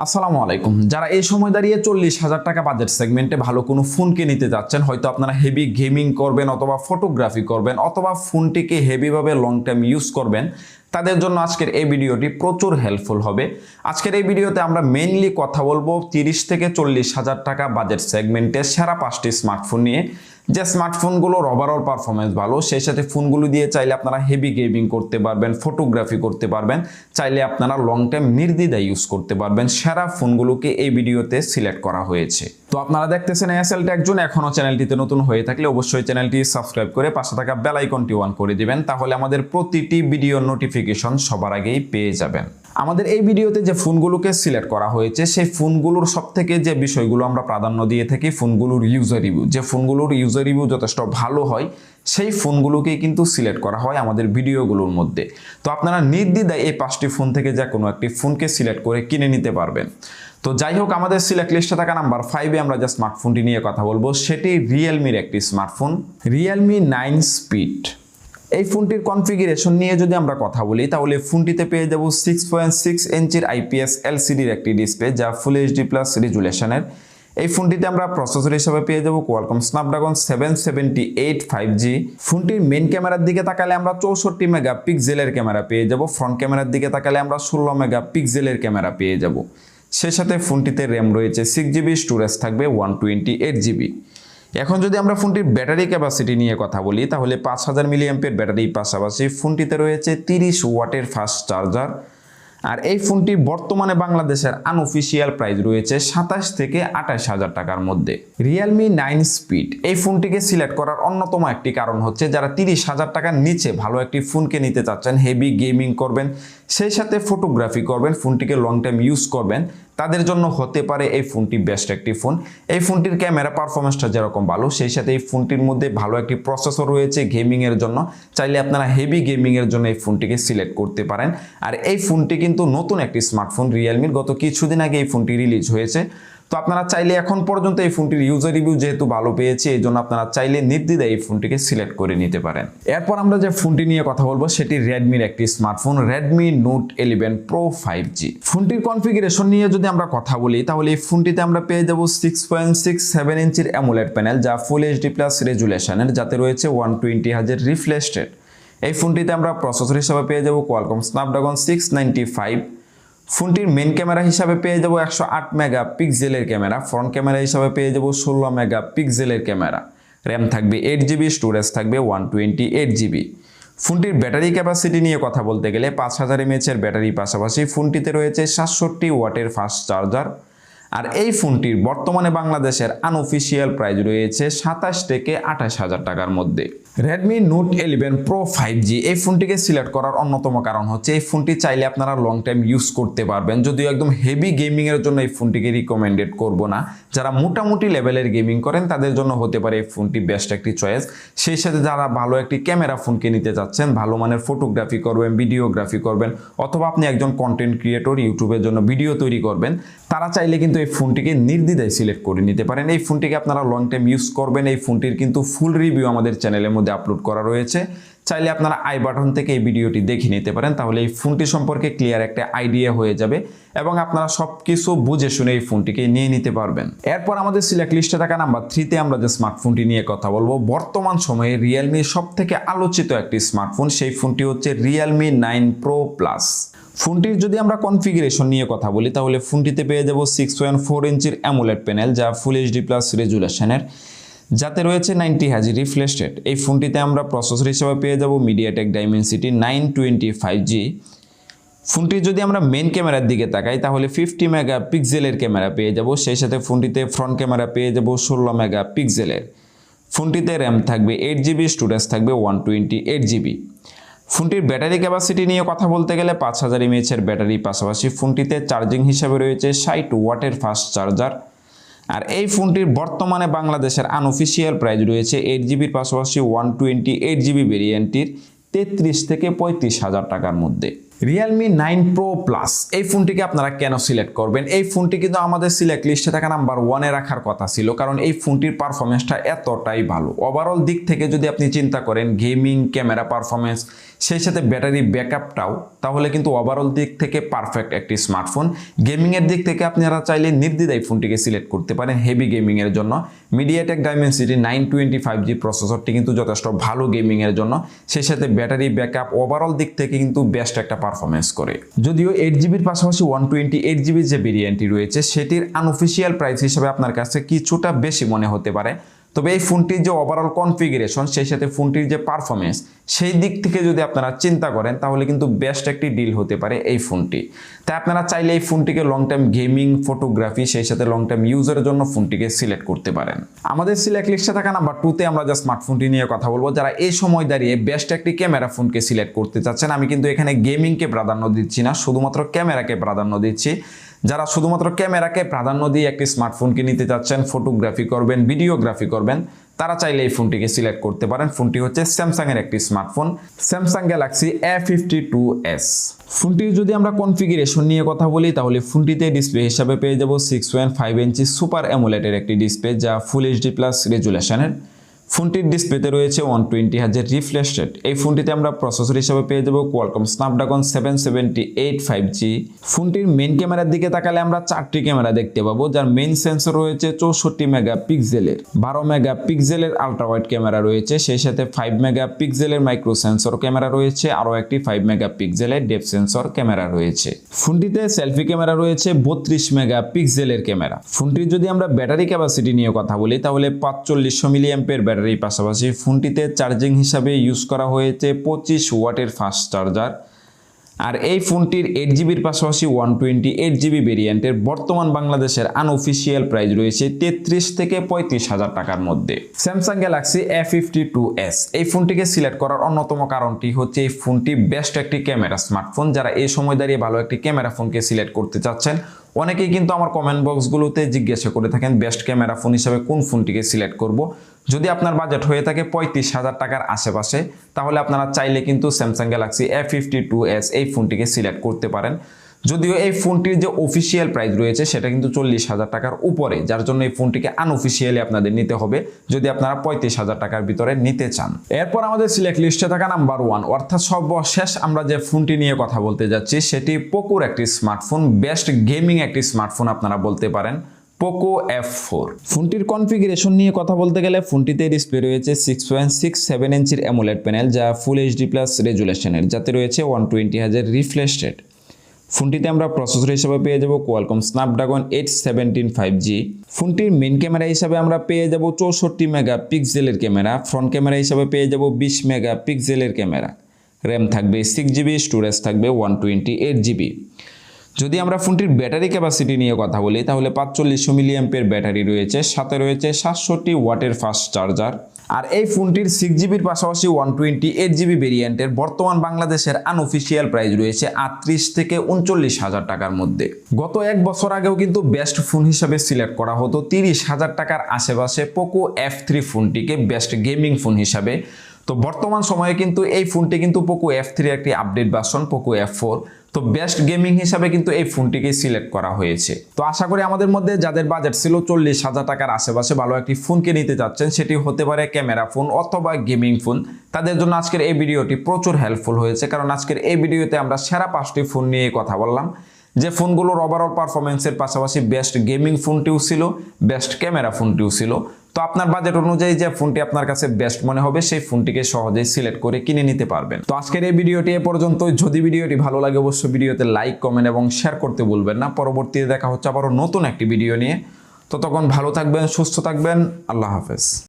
আসসালামু আলাইকুম। যারা এই সময় দাঁড়িয়ে চল্লিশ হাজার টাকা বাজেট সেগমেন্টে ভালো কোনো ফোনকে নিতে যাচ্ছেন, হয়তো আপনারা হেভি গেমিং করবেন অথবা ফটোগ্রাফি করবেন অথবা ফোনটিকে হেভিভাবে লং টাইম ইউজ করবেন, তাদের জন্য আজকের এই ভিডিওটি প্রচুর হেল্পফুল হবে। আজকের এই ভিডিওতে আমরা মেইনলি কথা বলব তিরিশ থেকে চল্লিশ হাজার টাকা বাজেট সেগমেন্টে সেরা পাঁচটি স্মার্টফোন নিয়ে। যে স্মার্টফোনগুলোর ওভারঅল পারফরমেন্স ভালো, সেই সাথে ফোনগুলো দিয়ে চাইলে আপনারা হেভি গেমিং করতে পারবেন ফটোগ্রাফি করতে পারবেন, চাইলে আপনারা লং টাইম নির্দ্বিধায় ইউজ করতে পারবেন, সেরা ফোনগুলোকে এই ভিডিওতে সিলেক্ট করা হয়েছে। তো আপনারা দেখতেছেন এসএল একজন এখনও চ্যানেলটিতে নতুন হয়ে থাকলে অবশ্যই চ্যানেলটি সাবস্ক্রাইব করে পাশে থাকা বেল আইকনটি অন করে দিবেন, তাহলে আমাদের প্রতিটি ভিডিও নোটিফিকেশন সবার আগেই পেয়ে যাবেন। আমাদের এই ভিডিওতে যে ফোনগুলোকে সিলেক্ট করা হয়েছে, সেই ফোনগুলোর সব থেকে যে বিষয়গুলো আমরা প্রাধান্য দিয়ে থাকি ফোনগুলোর ইউজার রিভিউ যে ফোনগুলোর ইউজার রিভিউ যথেষ্ট ভালো হয়, সেই ফোনগুলোকেই কিন্তু সিলেক্ট করা হয় আমাদের ভিডিওগুলোর মধ্যে। তো আপনারা নির্দ্বিধায় এই পাঁচটি ফোন থেকে যে কোনো একটি ফোনকে সিলেক্ট করে কিনে নিতে পারবেন। তো যাই হোক, আমাদের সিলেক্ট লিস্টে থাকা নাম্বার ফাইভে আমরা যে স্মার্টফোনটি নিয়ে কথা বলব, সেটি রিয়েলমির একটি স্মার্টফোন রিয়েলমি নাইন স্পিড এই ফোনটির কনফিগারেশন নিয়ে যদি আমরা কথা বলি, তাহলে ফোনটিতে পেয়ে যাব সিক্স পয়েন্ট সিক্স ইঞ্চির আইপিএস এলসিডির একটি ডিসপ্লে যা ফুল এইচডি প্লাস রেজুলেশনের এই ফোনটিতে আমরা প্রসেসর হিসেবে পেয়ে যাব Qualcomm Snapdragon seven seventy eight five G ফোনটির মেন ক্যামেরার দিকে তাকালে আমরা চৌষট্টি মেগা পিক্সেলের ক্যামেরা পেয়ে যাব। ফ্রন্ট ক্যামেরার দিকে তাকালে আমরা ষোলো মেগা পিক্সেলের ক্যামেরা পেয়ে যাব। সে সাথে ফোনটিতে র্যাম রয়েছে সিক্স জিবি স্টোরেজ থাকবে ওয়ান টোয়েন্টি এইট জিবি এখন যদি আমরা ফোনটির ব্যাটারি ক্যাপাসিটি নিয়ে কথা বলি, তাহলে পাঁচ হাজার মিলিয়াম্পের ব্যাটারির পাশাপাশি ফোনটিতে রয়েছে তিরিশ ওয়াটের ফাস্ট চার্জার আর এই ফোনটি বর্তমানে বাংলাদেশের আনঅফিসিয়াল প্রাইস রয়েছে সাতাশ থেকে আঠাশ হাজার টাকার মধ্যে। রিয়েলমি নাইন স্পিড এই ফোনটিকে সিলেক্ট করার অন্যতম একটি কারণ হচ্ছে যারা তিরিশ হাজার টাকার নিচে ভালো একটি ফোনকে নিতে চাচ্ছেন হেভি গেমিং করবেন, সেই সাথে ফটোগ্রাফি করবেন ফোনটিকে লং টাইম ইউজ করবেন, তাদের জন্য হতে পারে এই ফোনটি বেস্ট একটি ফোন এই ফোনটির ক্যামেরা পারফরমেন্সটা যেরকম ভালো, সেই সাথে এই ফোনটির মধ্যে ভালো একটি প্রসেসর রয়েছে গেমিংয়ের জন্য। চাইলে আপনারা হেভি গেমিংয়ের জন্য এই ফোনটিকে সিলেক্ট করতে পারেন। আর এই ফোনটি কিন্তু নতুন একটি স্মার্টফোন রিয়েলমির গত কিছুদিন আগে এই ফোনটি রিলিজ হয়েছে। তো আপনারা চাইলে এখন পর্যন্ত এই ফোনটির ইউজার রিভিউ যেহেতু ভালো পেয়েছে, এই জন্য আপনারা চাইলে নির্দ্বিধায় এই ফোনটিকে সিলেক্ট করে নিতে পারেন। এরপর আমরা যে ফোনটি নিয়ে কথা বলব, সেটি রেডমির একটি smartphone Redmi Note eleven Pro five G ফোনটির কনফিগারেশন নিয়ে যদি আমরা কথা বলি, তাহলে এই ফোনটিতে আমরা পেয়ে যাব সিক্স পয়েন্ট সিক্স সেভেন ইঞ্চির অ্যামোলেড প্যানেল যা ফুল এইচডি প্লাস রেজুলেশনের যাতে রয়েছে ওয়ান টোয়েন্টি হাজার রিফ্লেস্টেড এই ফোনটিতে আমরা প্রসেসর হিসাবে পেয়ে যাব Qualcomm Snapdragon six ninety five ফোনটির মেন ক্যামেরা হিসাবে পেয়ে যাব একশো আট মেগা পিক্সেলের ক্যামেরা ফ্রন্ট ক্যামেরা হিসাবে পেয়ে যাব ষোলো মেগা পিক্সেলের ক্যামেরা র্যাম থাকবে এইট জিবি স্টোরেজ থাকবে ওয়ান টোয়েন্টি এইট জিবি ফোনটির ব্যাটারি ক্যাপাসিটি নিয়ে কথা বলতে গেলে পাঁচ হাজার এমএচের ব্যাটারির পাশাপাশি ফোনটিতে রয়েছে সাতষট্টি ওয়াটের ফাস্ট চার্জার আর এই ফোনটির বর্তমানে বাংলাদেশের আনঅফিসিয়াল প্রাইস রয়েছে সাতাশ থেকে আঠাশ হাজার টাকার মধ্যে। Redmi Note eleven Pro five G এই ফোনটিকে সিলেক্ট করার অন্যতম কারণ হচ্ছে এই ফোনটি চাইলে আপনারা লং টাইম ইউজ করতে পারবেন। যদিও একদম হেভি গেমিংয়ের জন্য এই ফোনটিকে রিকমেন্ডেড করব না। যারা মোটামুটি লেভেলের গেমিং করেন, তাদের জন্য হতে পারে এই ফোনটি বেস্ট একটি চয়েস সেই সাথে যারা ভালো একটি ক্যামেরা ফোনকে নিতে চাচ্ছেন, ভালো মানের ফটোগ্রাফি করবেন ভিডিওগ্রাফি করবেন, অথবা আপনি একজন কন্টেন্ট ক্রিয়েটর ইউটিউবের জন্য ভিডিও তৈরি করবেন, তারা চাইলে কিন্তু এই ফোনটিকে নির্দ্বিধায় সিলেক্ট করে নিতে পারেন। এই ফোনটিকে আপনারা লং টাইম ইউজ করবেন। এই ফোনটির কিন্তু ফুল রিভিউ আমাদের চ্যানেলের মধ্যে আপলোড করা রয়েছে। চাইলে আপনারা আই বাটন থেকে এই ভিডিওটি দেখে নিতে পারেন, তাহলে এই ফোনটি সম্পর্কে ক্লিয়ার একটা আইডিয়া হয়ে যাবে এবং আপনারা সব কিছু বুঝে শুনে এই ফোনটিকে নিয়ে নিতে পারবেন। এরপর আমাদের সিলেক্ট লিস্টে থাকা নাম্বার থ্রিতে আমরা যে স্মার্টফোনটি নিয়ে কথা বলব, বর্তমান সময়ে রিয়েলমির সব থেকে আলোচিত একটি স্মার্টফোন সেই ফোনটি হচ্ছে রিয়েলমি নাইন প্রো প্লাস ফোনটির যদি আমরা কনফিগারেশন নিয়ে কথা বলি, তাহলে ফোনটিতে পেয়ে যাব সিক্স পয়েন্ট ফোর ইঞ্চির অ্যামোলেড প্যানেল যা ফুল এইচডি প্লাস রেজুলেশনের যাতে রয়েছে নাইনটি হাজি রিফ্লেস্টেড এই ফোনটিতে আমরা প্রসেসর হিসেবে পেয়ে যাব MediaTek Dimensity nine twenty five G ফোনটির যদি আমরা মেন ক্যামেরার দিকে তাকাই, তাহলে ফিফটি মেগা পিক্সেলের ক্যামেরা পেয়ে যাব। সেই সাথে ফোনটিতে ফ্রন্ট ক্যামেরা পেয়ে যাব ষোলো মেগা পিক্সেলের ফোনটিতে র্যাম থাকবে এইট জিবি স্টোরেজ থাকবে ওয়ান টোয়েন্টি এইট জিবি ফোনটির ব্যাটারি ক্যাপাসিটি নিয়ে কথা বলতে গেলে পাঁচ হাজার এমএচের ব্যাটারি পাশাপাশি ফোনটিতে চার্জিং হিসাবে রয়েছে ষাট ওয়াটের ফাস্ট চার্জার আর এই ফোনটির বর্তমানে বাংলাদেশের আনঅফিসিয়াল প্রাইস রয়েছে এইট জিবির পাশাপাশি ওয়ান টোয়েন্টি এইট জিবি ভেরিয়েন্টটির তেত্রিশ থেকে পঁয়ত্রিশ হাজার টাকার মধ্যে। রিয়েলমি নাইন প্রো প্লাস এই ফোনটিকে আপনারা কেন সিলেক্ট করবেন? এই ফোনটি কিন্তু আমাদের সিলেক্ট লিস্টে থাকা নাম্বার ওয়ানে রাখার কথা ছিল, কারণ এই ফোনটির পারফরমেন্সটা এতটাই ভালো। ওভারঅল দিক থেকে যদি আপনি চিন্তা করেন গেমিং ক্যামেরা পারফরমেন্স সেই সাথে ব্যাটারি ব্যাকআপটাও তাহলে কিন্তু ওভারঅল দিক থেকে পারফেক্ট একটি স্মার্টফোন গেমিংয়ের দিক থেকে আপনারা চাইলে নির্দ্বিধায় ফোনটিকে সিলেক্ট করতে পারেন হেভি গেমিংয়ের জন্য। MediaTek Dimensity nine twenty five G প্রসেসরটি কিন্তু যথেষ্ট ভালো গেমিংয়ের জন্য। সেই সাথে ব্যাটারি ব্যাকআপ ওভারঅল দিক থেকে কিন্তু বেস্ট একটা পারফরমেন্স করে। যদিও এইট জিবির পাশাপাশি ওয়ান টোয়েন্টি এইট জিবির যে ভেরিয়েন্টটি রয়েছে, সেটির আনঅফিসিয়াল প্রাইস হিসেবে আপনার কাছে কিছুটা বেশি মনে হতে পারে। তবে এই ফোনটির যে ওভারঅল কনফিগারেশন সেই সাথে ফোনটির যে পারফরমেন্স সেই দিক থেকে যদি আপনারা চিন্তা করেন, তাহলে কিন্তু বেস্ট একটি ডিল হতে পারে এই ফোনটি। তাই আপনারা চাইলে এই ফোনটিকে লং টাইম গেমিং ফটোগ্রাফি সেই সাথে লং টাইম ইউজের জন্য ফোনটিকে সিলেক্ট করতে পারেন। আমাদের সিলেক্ট লিস্টে থাকা নাম্বার টুতে আমরা যে স্মার্টফোনটি নিয়ে কথা বলব। যারা এই সময় দাঁড়িয়ে বেস্ট একটি ক্যামেরা ফোনকে সিলেক্ট করতে চাচ্ছেন, আমি কিন্তু এখানে গেমিংকে প্রাধান্য দিচ্ছি না, শুধুমাত্র ক্যামেরাকে প্রাধান্য দিচ্ছি। যারা শুধুমাত্র ক্যামেরাকে প্রাধান্য দিয়ে একটি স্মার্টফোনকে নিতে চাচ্ছেন, ফটোগ্রাফি করবেন, ভিডিওগ্রাফি করবেন, তারা চাইলে এই ফোনটিকে সিলেক্ট করতে পারেন। ফোনটি হচ্ছে স্যামসাংয়ের একটি smartphone, Samsung Galaxy A fifty two S ফোনটির যদি আমরা কনফিগারেশন নিয়ে কথা বলি, তাহলে ফোনটিতে ডিসপ্লে হিসাবে পেয়ে যাব six point five inch super অ্যামোলেটের একটি ডিসপ্লে, যা ফুল এইচডি প্লাস রেজুলেশনের ফোনটির ডিসপ্লেতে রয়েছে ওয়ান টোয়েন্টি হাজার রিফ্রেশ রেট এই ফোনটিতে আমরা প্রসেসর হিসাবে পেয়ে যাব Qualcomm Snapdragon seven seventy eight five G ফোনটির মেন ক্যামেরার দিকে তাকালে আমরা চারটি ক্যামেরা দেখতে পাবো, যার মেন সেন্সর রয়েছে চৌষট্টি মেগা পিক্সেলের বারো মেগা পিক্সেলের আলট্রা ওয়াইড ক্যামেরা রয়েছে, সেই সাথে ফাইভ মেগা পিক্সেলের মাইক্রো সেন্সর ক্যামেরা রয়েছে, আরও একটি ফাইভ মেগা পিক্সেলের ডেপ সেন্সর ক্যামেরা রয়েছে। ফোনটিতে সেলফি ক্যামেরা রয়েছে, বত্রিশ মেগা পিক্সেলের ক্যামেরা ফোনটির যদি আমরা ব্যাটারি ক্যাপাসিটি নিয়ে কথা বলি, তাহলে পাঁচচল্লিশশো মিলি অ্যাম্পের ব্যাটারির পাশাপাশি ফোনটিতে চার্জিং হিসাবে ইউজ করা হয়েছে পঁচিশ ওয়াটের ফাস্ট চার্জার আর এই ফোনটির এইট জিবির পাশাপাশি ওয়ান টোয়েন্টি এইট জিবি ভেরিয়েন্টের বর্তমান বাংলাদেশের আনঅফিসিয়াল প্রাইস রয়েছে তেত্রিশ থেকে পঁয়ত্রিশ হাজার টাকার মধ্যে। Samsung Galaxy A fifty two S এই ফোনটিকে সিলেক্ট করার অন্যতম কারণটি হচ্ছে এই ফোনটি বেস্ট একটি ক্যামেরা স্মার্টফোন যারা এই সময় দাঁড়িয়ে ভালো একটি ক্যামেরা ফোনকে সিলেক্ট করতে চাচ্ছেন অনেকেই কিন্তু আমার কমেন্ট বক্সগুলোতে জিজ্ঞাসা করে থাকেন বেস্ট ক্যামেরা ফোন হিসাবে কোন ফোনটিকে সিলেক্ট করব? যদি আপনার বাজেট হয়ে থাকে পঁয়ত্রিশ হাজার টাকার আশেপাশে, তাহলে আপনারা চাইলে কিন্তু Samsung Galaxy A fifty two S এই ফোনটিকে সিলেক্ট করতে পারেন। যদিও এই ফোনটির যে অফিসিয়াল প্রাইস রয়েছে, সেটা কিন্তু চল্লিশ হাজার টাকার উপরে, যার জন্য এই ফোনটিকে আনঅফিসিয়ালি আপনাদের নিতে হবে, যদি আপনারা পঁয়ত্রিশ হাজার টাকার ভিতরে নিতে চান। এরপর আমাদের সিলেক্ট লিস্টে থাকা নাম্বার ওয়ান অর্থাৎ সর্বশেষ আমরা যে ফোনটি নিয়ে কথা বলতে যাচ্ছি, সেটি পোকোর একটি স্মার্টফোন বেস্ট গেমিং একটি স্মার্টফোন আপনারা বলতে পারেন পোকো এফ ফোর ফোনটির কনফিগারেশন নিয়ে কথা বলতে গেলে ফোনটিতে ডিসপ্লে রয়েছে সিক্স পয়েন্ট সিক্স সেভেন ইঞ্চির অ্যামোলেড প্যানেল যা ফুল এইচডি প্লাস রেজুলেশনের যাতে রয়েছে ওয়ান টোয়েন্টি হাজার রিফ্রেশ রেট ফোনটিতে আমরা প্রসেসর হিসেবে পেয়ে যাব Qualcomm Snapdragon eight seventeen five G ফোনটির মেন ক্যামেরা হিসাবে আমরা পেয়ে যাব চৌষট্টি মেগা পিক্সেলের ক্যামেরা ফ্রন্ট ক্যামেরা হিসাবে পেয়ে যাব বিশ মেগা পিক্সেলের ক্যামেরা র্যাম থাকবে সিক্স জিবি স্টোরেজ থাকবে ওয়ান টোয়েন্টি এইট জিবি যদি আমরা ফোনটির ব্যাটারি ক্যাপাসিটি নিয়ে কথা বলি, তাহলে পাঁচচল্লিশশো মিলিয়াম্পের ব্যাটারি রয়েছে, সাথে রয়েছে সাতষট্টি ওয়াটের ফাস্ট চার্জার আর এই ফোনটির সিক্স জিবির পাশাপাশি ওয়ান টোয়েন্টি এইট জিবি ভেরিয়েন্টের বর্তমান বাংলাদেশের আনঅফিসিয়াল প্রাইস রয়েছে আটত্রিশ থেকে উনচল্লিশ হাজার টাকার মধ্যে। গত এক বছর আগেও কিন্তু বেস্ট ফোন হিসাবে সিলেক্ট করা হতো তিরিশ হাজার টাকার আশেপাশে পোকো এফ থ্রি ফোনটিকে বেস্ট গেমিং ফোন হিসাবে। তো বর্তমান সময়ে কিন্তু এই ফোনটি কিন্তু পোকো এফ থ্রি একটি update version Poco F four তো বেস্ট গেমিং হিসাবে কিন্তু এই ফোনটিকে সিলেক্ট করা হয়েছে। তো আশা করি আমাদের মধ্যে যাদের বাজেট ছিল চল্লিশ হাজার টাকার আশেপাশে ভালো একটি ফোনকে নিতে চাচ্ছেন, সেটি হতে পারে ক্যামেরা ফোন অথবা গেমিং ফোন তাদের জন্য আজকের এই ভিডিওটি প্রচুর হেল্পফুল হয়েছে, কারণ আজকের এই ভিডিওতে আমরা সেরা পাঁচটি ফোন নিয়ে কথা বললাম। যে ফোনগুলোর ওভারঅল পারফরমেন্সের পাশাপাশি বেস্ট গেমিং ফোনটিও ছিল বেস্ট ক্যামেরা ফোনটিও ছিল। তো আপনার বাজেট অনুযায়ী যে ফোনটি আপনার কাছে বেস্ট মনে হবে, সেই ফোনটিকে সহজেই সিলেক্ট করে কিনে নিতে পারবেন। তো আজকের এই ভিডিওটি এ পর্যন্ত যদি ভিডিওটি ভালো লাগে, অবশ্যই ভিডিওতে লাইক কমেন্ট এবং শেয়ার করতে বলবেন না। পরবর্তীতে দেখা হচ্ছে আবারও নতুন একটি ভিডিও নিয়ে। তো তখন ভালো থাকবেন, সুস্থ থাকবেন। আল্লাহ হাফেজ।